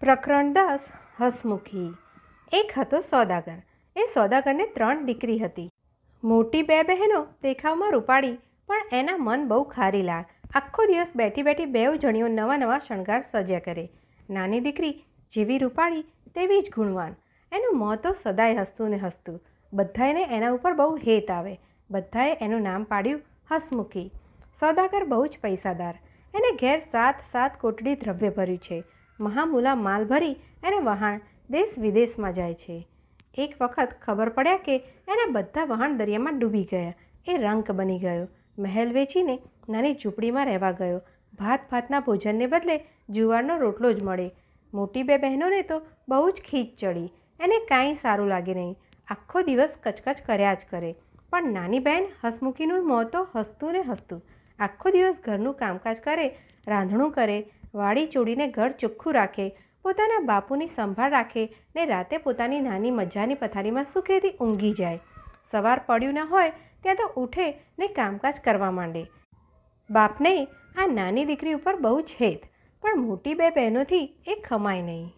પ્રકરણ દસ હસમુખી. એક હતો સોદાગર. એ સોદાગરને ત્રણ દીકરી હતી. મોટી બે બહેનો દેખાવમાં રૂપાળી, પણ એના મન બહુ ખારી લાગ. આખો દિવસ બેઠી બેઠી બેઉ જણીઓ નવા નવા શણગાર સજ્યા કરે. નાની દીકરી જેવી રૂપાળી, તેવી જ ગુણવાન. એનું મોં તો સદાય હસતું ને હસતું. બધાને એના ઉપર બહુ હેત આવે. બધાએ એનું નામ પાડ્યું હસમુખી. સોદાગર બહુ જ પૈસાદાર. એને ઘેર સાત સાત કોટડી દ્રવ્ય ભર્યું છે. મહામૂલા માલ ભરી એને વહાણ દેશ વિદેશમાં જાય છે. એક વખત ખબર પડ્યા કે એના બધા વહાણ દરિયામાં ડૂબી ગયા. એ રંક બની ગયો. મહેલ વેચીને નાની ઝૂંપડીમાં રહેવા ગયો. ભાત ભાતના ભોજનને બદલે જુવારનો રોટલો જ મળે. મોટી બે બહેનોને તો બહુ જ ખીચ ચડી. એને કાંઈ સારું લાગે નહીં. આખો દિવસ કચકચ કર્યા જ કરે. પણ નાની બહેન હસમુખીનું મોં તો હસતું ને હસતું. આખો દિવસ ઘરનું કામકાજ કરે, રાંધણું કરે વાડી ચોડીને ઘર ચોખ્ખું રાખે, પોતાના બાપુની સંભાળ રાખે ને રાતે પોતાની નાની મજાની પથારીમાં સુખેથી ઊંઘી જાય. સવાર પડ્યું ન હોય ત્યાં તો ઉઠે ને કામકાજ કરવા માંડે. બાપને આ નાની દીકરી ઉપર બહુ જ પણ મોટી બે બહેનોથી એ ખમાય નહીં.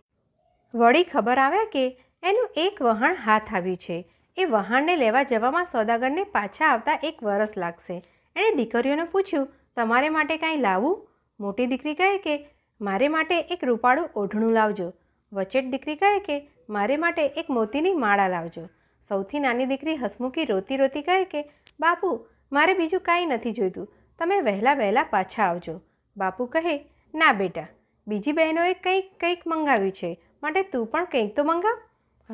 વળી ખબર આવ્યા કે એનું એક વહાણ હાથ આવ્યું છે. એ વહાણને લેવા જવામાં સોદાગરને પાછા આવતા એક વરસ લાગશે. એણે દીકરીઓને પૂછ્યું, તમારે માટે કાંઈ લાવવું? મોટી દીકરી કહે કે મારે માટે એક રૂપાળું ઓઢણું લાવજો. વચેટ દીકરી કહે કે, મારે માટે એક મોતીની માળા લાવજો. સૌથી નાની દીકરી હસમુખી રોતી રોતી કહે કે, બાપુ, મારે બીજું કાંઈ નથી જોઈતું. તમે વહેલા વહેલા પાછા આવજો. બાપુ કહે, ના બેટા, બીજી બહેનોએ કંઈક કંઈક મંગાવ્યું છે. માટે તું પણ કંઈક તો મંગાવ.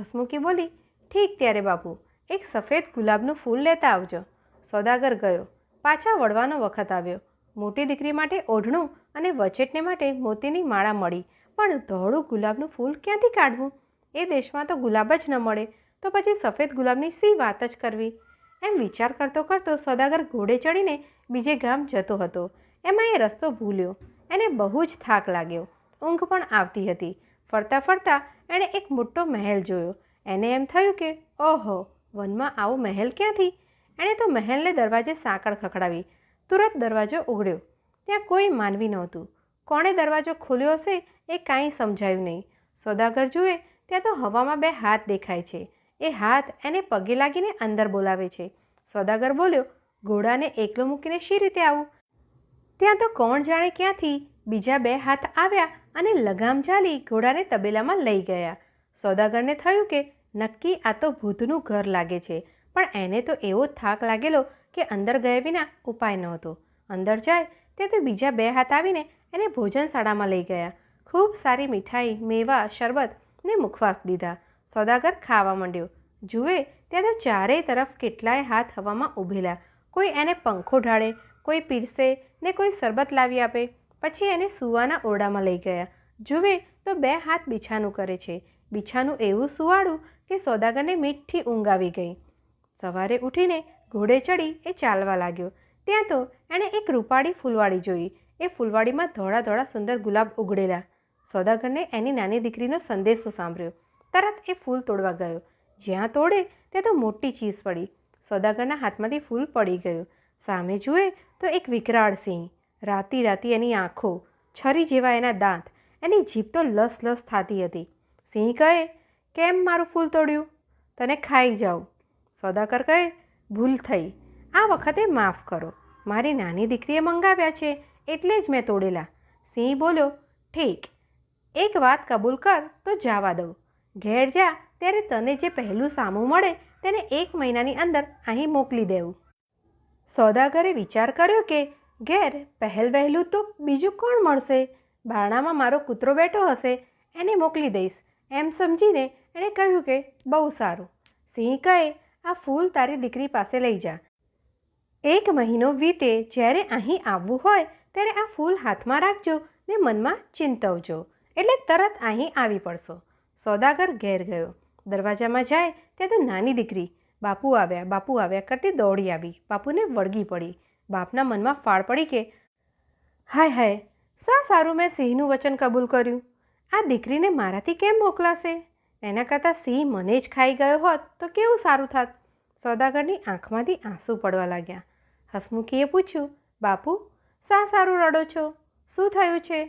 હસમુખી બોલી, ઠીક ત્યારે બાપુ, એક સફેદ ગુલાબનું ફૂલ લેતા આવજો. સોદાગર ગયો. પાછા વળવાનો વખત આવ્યો. મોટી દીકરી માટે ઓઢણું અને વચેટને માટે મોતીની માળા મળી. પણ ધોળું ગુલાબનું ફૂલ ક્યાંથી કાઢવું? એ દેશમાં તો ગુલાબ જ ન મળે. તો પછી સફેદ ગુલાબની સી વાત જ કરવી? એમ વિચાર કરતો કરતો સોદાગર ઘોડે ચડીને બીજે ગામ જતો હતો. એમાં એ રસ્તો ભૂલ્યો. એને બહુ જ થાક લાગ્યો. ઊંઘ પણ આવતી હતી. ફરતા ફરતા એણે એક મોટો મહેલ જોયો. એને એમ થયું કે, ઓહો, વનમાં આવો મહેલ ક્યાંથી? એણે તો મહેલને દરવાજે સાંકળ ખખડાવી. તુરંત દરવાજો ઉઘડ્યો ત્યાં કોઈ માનવી નહોતું. કોણે દરવાજો ખોલ્યો હશે એ કાંઈ સમજાયું નહીં. સોદાગર જુએ ત્યાં તો હવામાં બે હાથ દેખાય છે. એ હાથ એને પગે લાગીને અંદર બોલાવે છે. સોદાગર બોલ્યો, ઘોડાને એકલો મૂકીને શી રીતે આવું? ત્યાં તો કોણ જાણે ક્યાંથી બીજા બે હાથ આવ્યા અને લગામ ચાલી ઘોડાને તબેલામાં લઈ ગયા. સોદાગરને થયું કે નક્કી આ તો ભૂતનું ઘર લાગે છે, પણ એને તો એવો થાક લાગેલો કે અંદર ગયા વિના ઉપાય નહોતો અંદર જાય તે તો બીજા બે હાથ આવીને એને ભોજનશાળામાં લઈ ગયા. ખૂબ સારી મીઠાઈ, મેવા, શરબત ને મુખવાસ દીધા. સોદાગર ખાવા માંડ્યો. જુએ ત્યાં તો ચારેય તરફ કેટલાય હાથ હવામાં ઊભેલા. કોઈ એને પંખો ઢાળે, કોઈ પીરસે ને કોઈ શરબત લાવી આપે. પછી એને સુવાના ઓરડામાં લઈ ગયા. જુએ તો બે હાથ બીછાનું કરે છે. બીછાનું એવું સુવાડું કે સોદાગરને મીઠી ઊંઘ આવી ગઈ. સવારે ઉઠીને ઘોડે ચડી એ ચાલવા લાગ્યો. ત્યાં તો એણે એક રૂપાળી ફૂલવાડી જોઈ. એ ફૂલવાડીમાં ધોળા ધોળા સુંદર ગુલાબ ઉગડેલા. સોદાગરને એની નાની દીકરીનો સંદેશો સાંભળ્યો. તરત એ ફૂલ તોડવા ગયો. જ્યાં તોડે ત્યાં તો મોટી ચીઝ પડી. સોદાગરના હાથમાંથી ફૂલ પડી ગયું. સામે જુએ તો એક વિકરાળ સિંહ. રાતી રાતી એની આંખો છરી જેવા એના દાંત. એની જીભ તો લસ લસ થતી હતી. સિંહ કહે, કેમ મારું ફૂલ તોડ્યું? તને ખાઈ જાઉં. સોદાગર કહે ભૂલ થઈ. આ વખતે માફ કરો. મારી નાની દીકરીએ મંગાવ્યા છે, એટલે જ મેં તોડેલા. સિંહ બોલ્યો, ઠીક. એક વાત કબૂલ કર, તો જવા દઉં. ઘેર જા, ત્યારે તને જે પહેલું સામું મળે, તેને એક મહિનાની અંદર અહીં મોકલી દેવું. સોદાગરે વિચાર કર્યો કે, ઘેર, પહેલ વહેલું તો બીજું કોણ મળશે? બારણામાં મારો કૂતરો બેઠો હશે, એને મોકલી દઈશ. એમ સમજીને એણે કહ્યું કે, બહુ સારું. સિંહ કહે આ ફૂલ તારી દીકરી પાસે લઈ જા. એક મહિનો વીતે જ્યારે અહીં આવવું હોય ત્યારે આ ફૂલ હાથમાં રાખજો ને મનમાં ચિંતવજો. એટલે તરત અહીં આવી પડશો. સોદાગર ઘેર ગયો. દરવાજામાં જાય ત્યાં તો નાની દીકરી. બાપુ આવ્યા બાપુ આવ્યા કરતી દોડી આવી. બાપુને વળગી પડી. બાપના મનમાં ફાળ પડી કે, હાય હાય સા સારું મેં સિંહનું વચન કબૂલ કર્યું? આ દીકરીને મારાથી કેમ મોકલાશે? એના કરતાં સિંહ મને જ ખાઈ ગયો હોત તો કેવું સારું થાત? સોદાગરની આંખમાંથી આંસુ પડવા લાગ્યા. હસમુખીએ પૂછ્યું, બાપુ સા સારું રડો છો? શું થયું છે?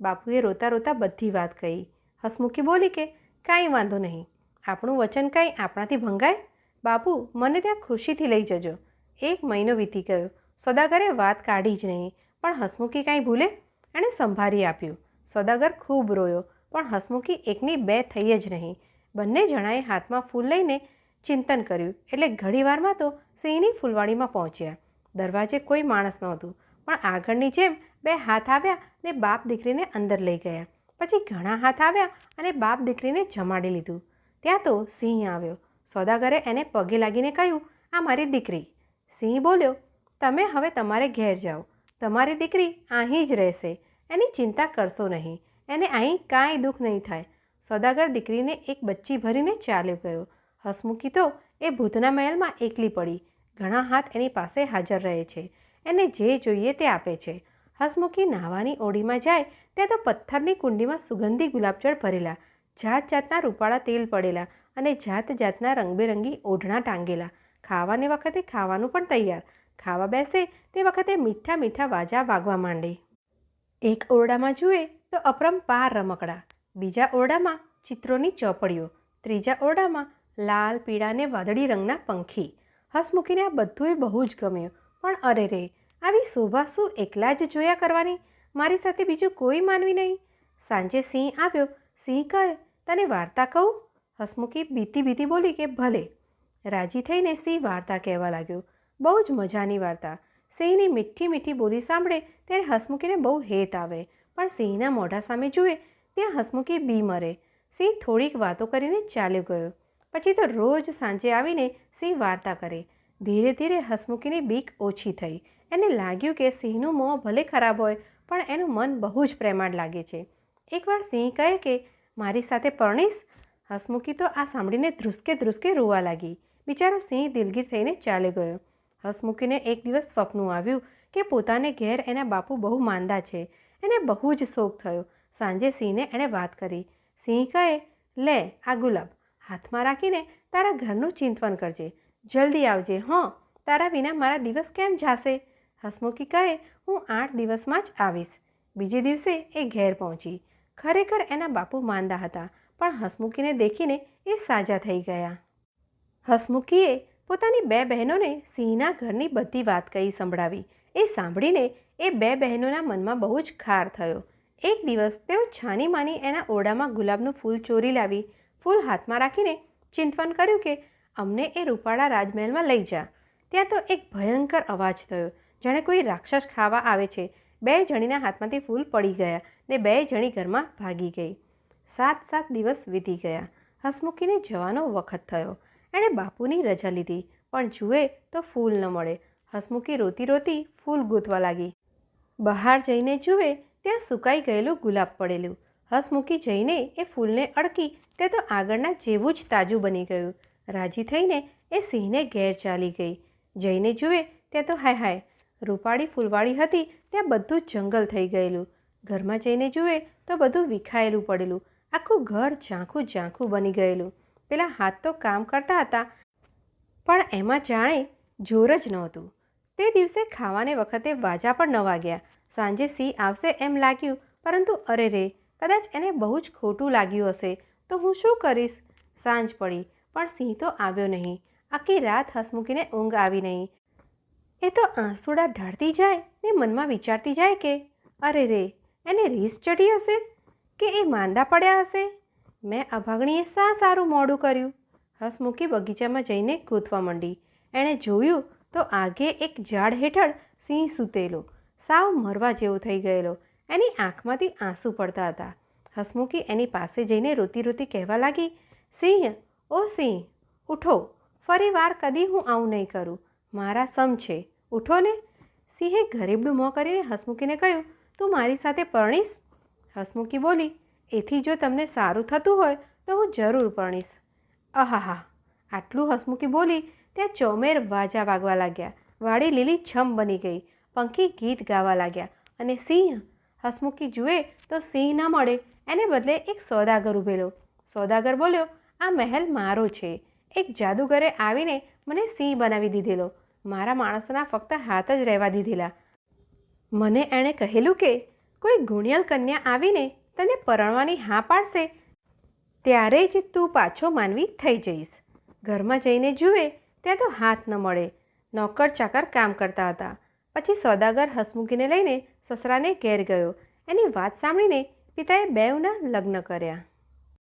બાપુએ રોતા રોતા બધી વાત કહી. હસમુખી બોલી કે, કાંઈ વાંધો નહીં. આપણું વચન કાંઈ આપણાથી ભંગાય? બાપુ, મને ત્યાં ખુશીથી લઈ જજો. એક મહિનો વીતી ગયો. સોદાગરે વાત કાઢી જ નહીં, પણ હસમુખી કાંઈ ભૂલે? એણે સંભાળી આપ્યું. સોદાગર ખૂબ રોયો. પણ હસમુખી એકની બે થઈ જ નહીં. બંને જણાએ હાથમાં ફૂલ લઈને ચિંતન કર્યું. એટલે ઘડીવારમાં તો સિંહની ફૂલવાડીમાં પહોંચ્યા. દરવાજે કોઈ માણસ નહોતું. પણ આગળની જેમ બે હાથ આવ્યા ને બાપ દીકરીને અંદર લઈ ગયા. પછી ઘણા હાથ આવ્યા અને બાપ દીકરીને જમાડી લીધું. ત્યાં તો સિંહ આવ્યો. સોદાગરે એને પગે લાગીને કહ્યું, આ મારી દીકરી. સિંહ બોલ્યો, તમે હવે તમારે ઘેર જાઓ. તમારી દીકરી અહીં જ રહેશે. એની ચિંતા કરશો નહીં. એને અહીં કાંઈ દુઃખ નહીં થાય. સોદાગર દીકરીને એક બચ્ચી ભરીને ચાલ્યો ગયો. હસમુખી તો એ ભૂતના મહેલમાં એકલી પડી. ઘણા હાથ એની પાસે હાજર રહે છે. એને જે જોઈએ તે આપે છે. હસમુખી નાહવાની ઓડીમાં જાય ત્યાં તો પથ્થરની કુંડીમાં સુગંધી ગુલાબજળ ભરેલા જાત જાતના રૂપાળા તેલ પડેલા અને જાત જાતના રંગબેરંગી ઓઢણા ટાંગેલા. ખાવાને વખતે ખાવાનું પણ તૈયાર. ખાવા બેસે તે વખતે મીઠા મીઠા વાજા વાગવા માંડે. એક ઓરડામાં જુએ તો અપરંપાર રમકડા. બીજા ઓરડામાં ચિત્રોની ચોપડીઓ. ત્રીજા ઓરડામાં લાલ, પીળા ને વાદળી રંગના પંખી. હસમુખીને આ બધુંય બહુ જ ગમ્યું. પણ અરે રે, આવી શોભા શું એકલા જ જોયા કરવાની? મારી સાથે બીજું કોઈ માનવી નહીં. સાંજે સિંહ આવ્યો. સિંહ કહે, તને વાર્તા કહું? હસમુખી બીતી બીતી બોલી કે, ભલે. રાજી થઈને સિંહ વાર્તા કહેવા લાગ્યો. બહુ જ મજાની વાર્તા. સિંહની મીઠી મીઠી બોલી સાંભળે ત્યારે હસમુખીને બહુ હેત આવે. પણ સિંહના મોઢા સામે જુએ ત્યાં હસમુખી બી મરે. સિંહ થોડીક વાતો કરીને ચાલ્યો ગયો. પછી તો રોજ સાંજે આવીને સિંહ વાર્તા કરે. ધીરે ધીરે હસમુખીની બીક ઓછી થઈ. એને લાગ્યું કે સિંહનું મોં ભલે ખરાબ હોય, પણ એનું મન બહુ જ પ્રેમાળ લાગે છે. એકવાર સિંહ કહે કે, મારી સાથે પરણીશ? હસમુખી તો આ સાંભળીને ધ્રુસકે ધ્રુસકે રોવા લાગી. બિચારો સિંહ દિલગીર થઈને ચાલે ગયો. હસમુખીને એક દિવસ સ્વપ્નું આવ્યું કે પોતાને ઘેર એના બાપુ બહુ માંદા છે. એને બહુ જ શોખ થયો. સાંજે સિંહને એણે વાત કરી. સિંહ કહે, લે, આ ગુલાબ, હાથમાં રાખીને તારા ઘરનું ચિંતવન કરજે. જલ્દી આવજે, હં, તારા વિના મારા દિવસ કેમ જાશે? હસમુખી કહે, હું આઠ દિવસમાં જ આવીશ. બીજે દિવસે એ ઘેર પહોંચી. ખરેખર એના બાપુ માંદા હતા, પણ હસમુખીને દેખીને એ સાજા થઈ ગયા. હસમુખીએ પોતાની બે બહેનોને સિંહના ઘરની બધી વાત કહી સંભળાવી. એ સાંભળીને એ બે બહેનોના મનમાં બહુ જ ખાર થયો. એક દિવસ તેઓ છાની માની એના ઓરડામાં ગુલાબનું ફૂલ ચોરી લાવી, ફૂલ હાથમાં રાખીને ચિંતવન કર્યું કે અમને એ રૂપાળા રાજમહેલમાં લઈ જા. ત્યાં તો એક ભયંકર અવાજ થયો, જાણે કોઈ રાક્ષસ ખાવા આવે છે. બે જણીના હાથમાંથી ફૂલ પડી ગયા ને બે જણી ઘરમાં ભાગી ગઈ. સાત સાત દિવસ વીતી ગયા. હસમુખીને જવાનો વખત થયો. એણે બાપુની રજા લીધી, પણ જુએ તો ફૂલ ન મળે. હસમુખી રોતી રોતી ફૂલ ગૂંથવા લાગી. બહાર જઈને જુએ ત્યાં સુકાઈ ગયેલું ગુલાબ પડેલું. હસમુખી જઈને એ ફૂલને અડકી તે તો આગળના જેવું જ તાજું બની ગયું. રાજી થઈને એ સિંહને ઘેર ચાલી ગઈ. જઈને જુએ ત્યાં તો હાય હાય, રૂપાળી ફૂલવાળી હતી ત્યાં બધું જંગલ થઈ ગયેલું. ઘરમાં જઈને જુએ તો બધું વિખાયેલું પડેલું. આખું ઘર ઝાંખું ઝાંખું બની ગયેલું. પેલા હાથ તો કામ કરતા હતા, પણ એમાં જાણે જોર જ નહોતું. તે દિવસે ખાવાને વખતે વાજા પણ ન વાગ્યા. સાંજે સિંહ આવશે એમ લાગ્યું, પરંતુ અરે રે, કદાચ એને બહુ જ ખોટું લાગ્યું હશે, તો હું શું કરીશ? સાંજ પડી, પણ સિંહ તો આવ્યો નહીં. આખી રાત હસમુખીને ઊંઘ આવી નહીં. એ તો આંસુડા ઢાળતી જાય ને મનમાં વિચારતી જાય કે, અરે રે, એને રીસ ચડી હશે? કે એ માંદા પડ્યા હશે? મેં અભાગણીએ શા સારું મોડું કર્યું. હસમુખી બગીચામાં જઈને ગૂંથવા માંડી. એણે જોયું તો આગે એક ઝાડ હેઠળ સિંહ સૂતેલો. સાવ મરવા જેવો થઈ ગયેલો. એની આંખમાંથી આંસુ પડતા હતા. હસમુખી એની પાસે જઈને રોતી રોતી કહેવા લાગી, સિંહ, ઓ સિંહ, ઉઠો. ફરી વાર કદી હું આવું નહીં કરું. મારા સમ છે. ઉઠો ને. સિંહે ગરીબડું મોં કરીને હસમુખીને કહ્યું, તું મારી સાથે પરણીશ? હસમુખી બોલી, એથી જો તમને સારું થતું હોય તો હું જરૂર પરણીશ. આહાહા આટલું હસમુખી બોલી ત્યાં ચોમેર વાજા વાગવા લાગ્યા. વાડી લીલી છમ બની ગઈ. પંખી ગીત ગાવા લાગ્યા. અને સિંહ હસમુખી જુએ તો સિંહ ન મળે. એને બદલે એક સોદાગર ઊભેલો સોદાગર બોલ્યો, આ મહેલ મારો છે. એક જાદુગરે આવીને મને સિંહ બનાવી દીધેલો. મારા માણસોના ફક્ત હાથ જ રહેવા દીધેલા. મને એણે કહેલું કે, કોઈ ગુણિયલ કન્યા આવીને તને પરણવાની હા પાડશે, ત્યારે જ તું પાછો માનવી થઈ જઈશ. ઘરમાં જઈને જુએ ત્યાં તો હાથ ન મળે. નોકર ચાકર કામ કરતા હતા. પછી સોદાગર હસમુખીને લઈને સસરાને ઘેર ગયો. એની વાત સાંભળીને પિતાએ બેઉના લગ્ન કર્યા.